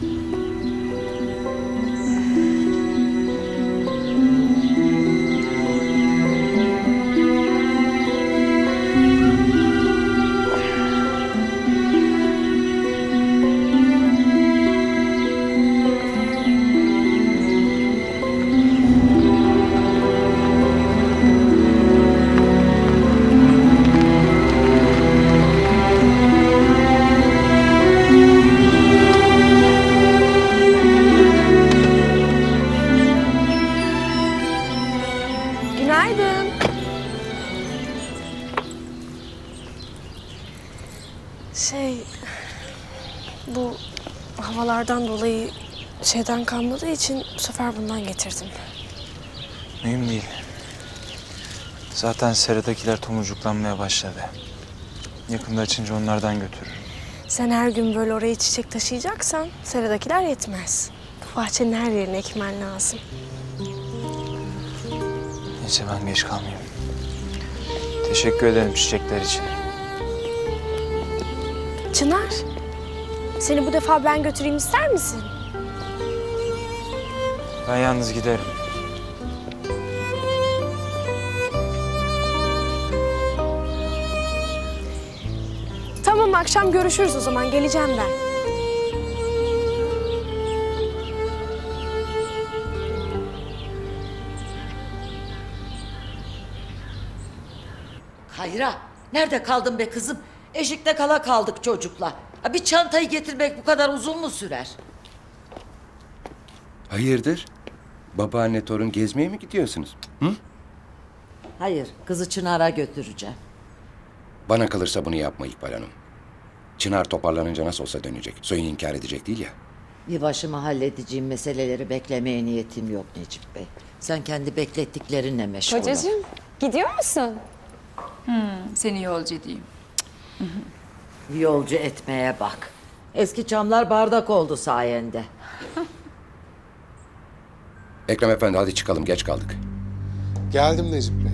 嗯。Havalardan dolayı şeyden kalmadığı için bu sefer bundan getirdim. Mühim değil. Zaten seradakiler tomurcuklanmaya başladı. Yakında açınca onlardan götürürüm. Sen her gün böyle oraya çiçek taşıyacaksan seradakiler yetmez. Bu bahçenin her yerine ekmen lazım. Neyse ben geç kalmayayım. Teşekkür ederim çiçekler için. Çınar, seni bu defa ben götüreyim ister misin? Ben yalnız giderim. Tamam akşam görüşürüz o zaman geleceğim ben. Hayra, nerede kaldın be kızım? Eşikte kala kaldık çocukla. Ha, bir çantayı getirmek bu kadar uzun mu sürer? Hayırdır? Babaanne torun gezmeye mi gidiyorsunuz? Hı? Hayır, kızı Çınar'a götüreceğim. Bana kalırsa bunu yapma İkbal Hanım. Çınar toparlanınca nasıl olsa dönecek. Soyun inkar edecek değil ya. Bir başıma halledeceğim meseleleri beklemeye niyetim yok Necip Bey. Sen kendi beklettiklerinle meşgul ol. Kocacığım gidiyor musun? Seni yolcu edeyim. Yolcu etmeye bak. Eski çamlar bardak oldu sayende. Ekrem Efendi hadi çıkalım geç kaldık. Geldim Necip Bey.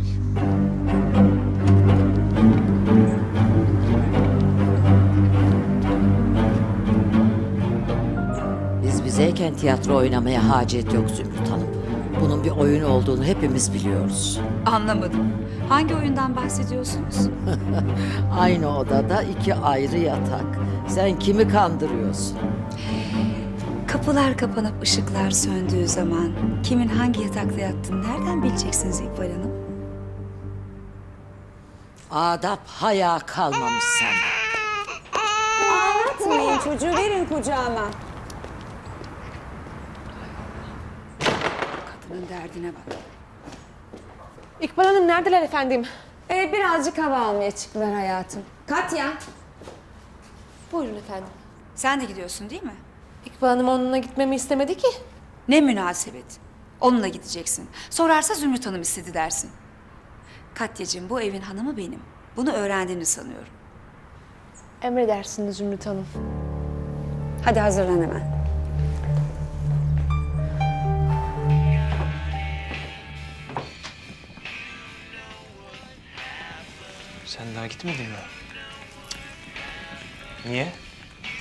Biz bizeyken tiyatro oynamaya hacet yok Zümrüt Hanım. Bunun bir oyun olduğunu hepimiz biliyoruz. Anlamadım. Hangi oyundan bahsediyorsunuz? Aynı odada iki ayrı yatak. Sen kimi kandırıyorsun? Kapılar kapanıp ışıklar söndüğü zaman kimin hangi yatakta yattığını nereden bileceksiniz İkbal Hanım? Adap haya kalmamış sende. Atmayın çocuğu verin kucağıma. Kadının derdine bak. İkbal Hanım neredeler efendim? Ee, birazcık hava almaya çıktılar hayatım. Katya. Buyurun efendim. Sen de gidiyorsun değil mi? İkbal Hanım onunla gitmemi istemedi ki. Ne münasebet. Onunla gideceksin. Sorarsa Zümrüt Hanım istedi dersin. Katya'cığım bu evin hanımı benim. Bunu öğrendiğini sanıyorum. Emredersiniz Zümrüt Hanım. Hadi hazırlan hemen. Sen daha gitmedin mi? Niye?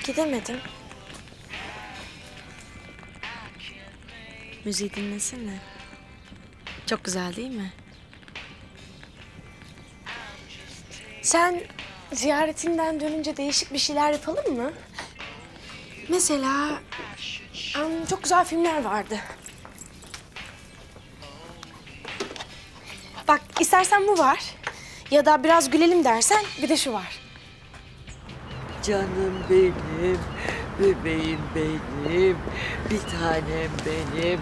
Gidemedim. Müziği dinlesene. Çok güzel değil mi? Sen ziyaretinden dönünce değişik bir şeyler yapalım mı? Mesela çok güzel filmler vardı. Bak istersen bu var. Ya da biraz gülelim dersen bir de şu var. Canım benim, bebeğim benim, bir tanem benim.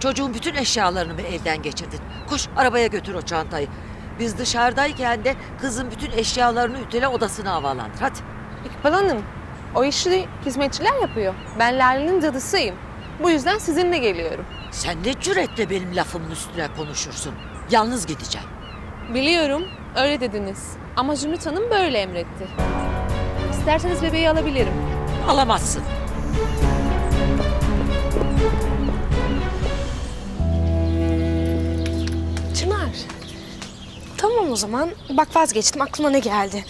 Çocuğun bütün eşyalarını mı evden geçirdin? Koş arabaya götür o çantayı. Biz dışarıdayken de kızın bütün eşyalarını ütüle odasına havalandır. Hadi. İkbal Hanım, o işi hizmetçiler yapıyor. Ben Lale'nin cadısıyım. Bu yüzden sizinle geliyorum. Sen ne cüretle benim lafımın üstüne konuşursun. Yalnız gideceğim. Biliyorum, öyle dediniz. Ama Zümrüt Hanım böyle emretti. İsterseniz bebeği alabilirim. Alamazsın. Çınar. Tamam o zaman. Bak vazgeçtim. Aklıma ne geldi?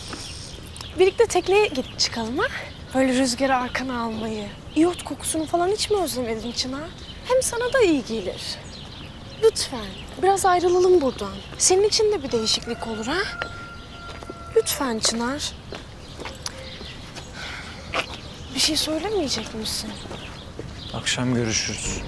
Birlikte tekneye gidip çıkalım ha? Böyle rüzgarı arkana almayı, iyot kokusunu falan hiç mi özlemedin Çınar? Hem sana da iyi gelir. Lütfen biraz ayrılalım buradan. Senin için de bir değişiklik olur ha? Lütfen Çınar. Bir şey söylemeyecek misin? Akşam görüşürüz.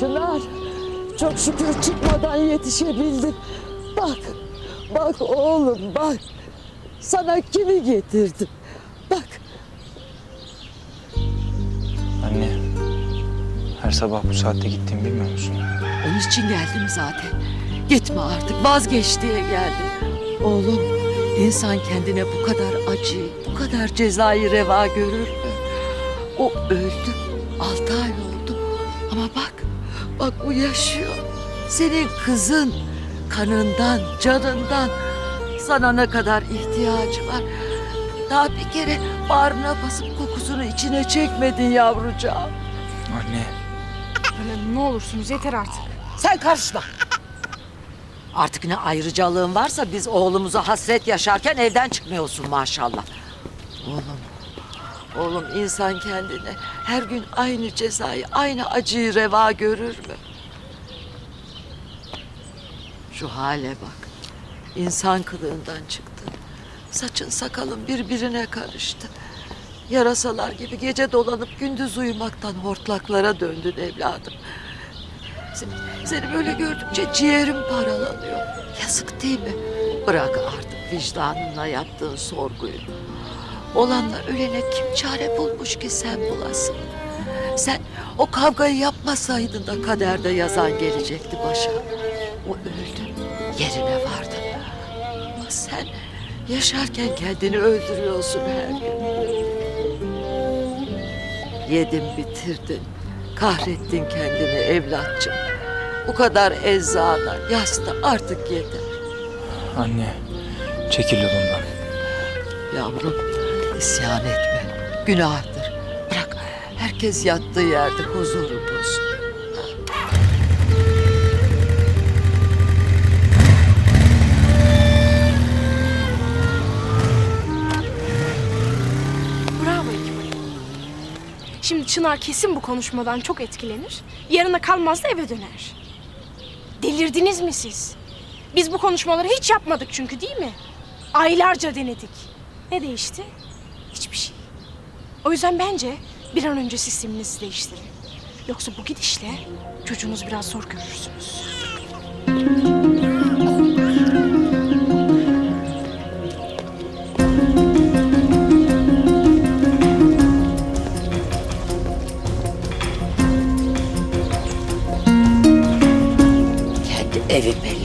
Çınar, çok şükür çıkmadan yetişebildin. Bak, bak oğlum bak. Sana kimi getirdim? Bak, Anne, her sabah bu saatte gittiğimi bilmiyor musun? onun için geldim zaten. Gitme artık, vazgeç diye geldim. Oğlum, insan kendine bu kadar acı, bu kadar cezayı reva görür mü? O öldü, altı ay oldu. Ama bak, bak bu yaşıyor. Senin kızın kanından, canından sana ne kadar ihtiyacı var. Daha bir kere bağrına basıp kokusunu içine çekmedin yavrucağım. Anne, ne olursunuz yeter artık. Sen karışma. Artık ne ayrıcalığın varsa biz oğlumuza hasret yaşarken evden çıkmıyorsun maşallah. Oğlum, oğlum insan kendine her gün aynı cezayı, aynı acıyı reva görür mü? Şu hale bak. İnsan kılığından çıktın. Saçın sakalın birbirine karıştı. Yarasalar gibi gece dolanıp gündüz uyumaktan hortlaklara döndün evladım. Seni, seni böyle gördükçe ciğerim paralanıyor. Yazık değil mi? Bırak artık vicdanınla yaptığın sorguyu. Olanla ölene kim çare bulmuş ki sen bulasın? Sen o kavgayı yapmasaydın da kaderde yazan gelecekti başa. O öldü, yerine vardı. Ama sen yaşarken kendini öldürüyorsun her gün. Yedin bitirdin. Kahrettin kendini evlatçım. Bu kadar eczana, yasta artık yeter. anne. Çekil yolumdan. Yavrum isyan etme. Günahtır. Bırak herkes yattığı yerde huzuru bulsun. Bravo İkbal. Şimdi Çınar kesin bu konuşmadan çok etkilenir. Yarına kalmaz da eve döner. Delirdiniz mi siz? Biz bu konuşmaları hiç yapmadık çünkü değil mi? Aylarca denedik. Ne değişti? Hiçbir şey. O yüzden bence bir an önce sisteminizi değiştirin. Yoksa bu gidişle çocuğunuz biraz zor görürsünüz. Kendi evime.